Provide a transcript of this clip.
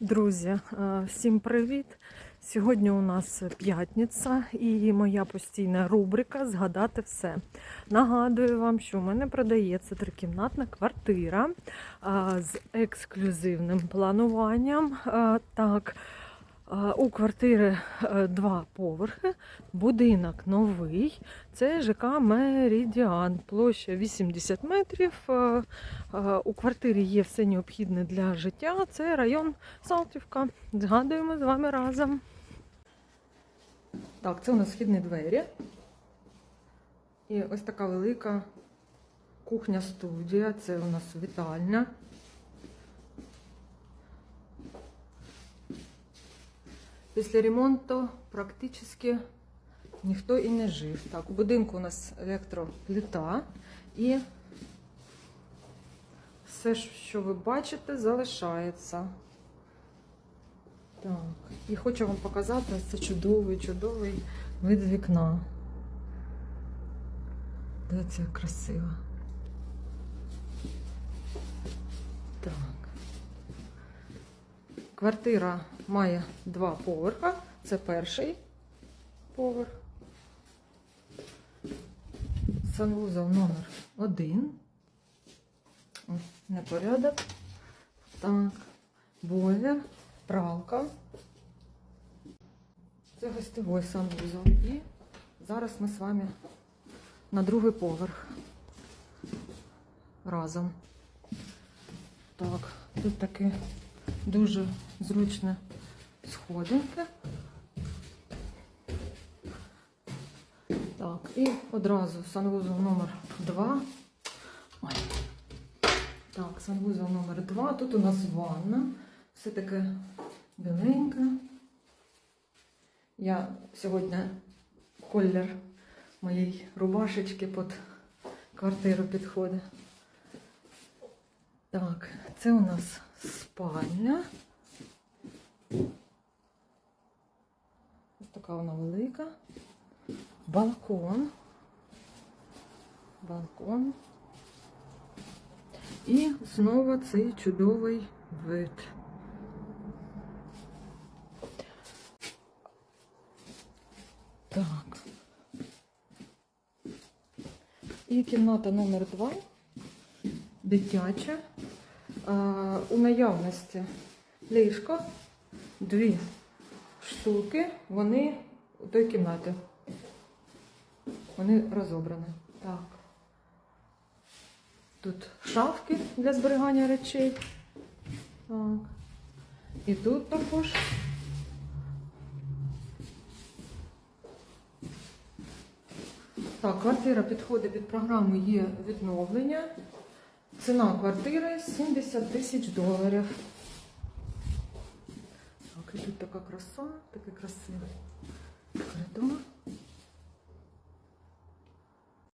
Друзі, е, всім привіт! Сьогодні у нас п'ятниця і моя постійна рубрика Згадати все. Нагадую вам, що в мене продається трикімнатна квартира з ексклюзивним плануванням. Так, у квартири е, два поверхи, будинок новий. Це ЖК Меридіан, площа 80 метрів. Е, е, У квартирі є все необхідне для життя. Це район Салтівка. Згадуємо з вами разом. Так, це у нас східні двері. І ось така велика кухня-студія. Це у нас вітальня. Після ремонту практично ніхто і не жив. Так, у будинку у нас електроплита і все, що ви бачите, залишається. Так, і хочу вам показати це чудовий, чудовий вид вікна. Дивіться, як красиво. Так. Квартира має два поверха. Це перший поверх. Санвузол номер один. Ось непорядок. Так, бойлер, пралка. Це гостевой санвузол. І зараз ми з вами на другий поверх разом. Так, тут таке дуже зручне сходинки. Так, і одразу санвузол номер 2. Ой. Так, санвузол номер 2. Тут у нас ванна. Все таке біленьке. Я сьогодні колір моєї рубашечки під квартиру підходить. Так, це у нас спальня. Ось така вона велика. Балкон. Балкон. І знову цей чудовий вид. Так. І кімната номер 2 дитяча. А, у наявності ліжко, дві штуки, вони у той кімнаті. Вони розобрані. Так. Тут шафки для зберігання речей. Так. І тут також. Так, квартира підходить під програму є відновлення. Ціна квартири 70 тисяч доларів. Так, і тут така краса, такий красивий коридор.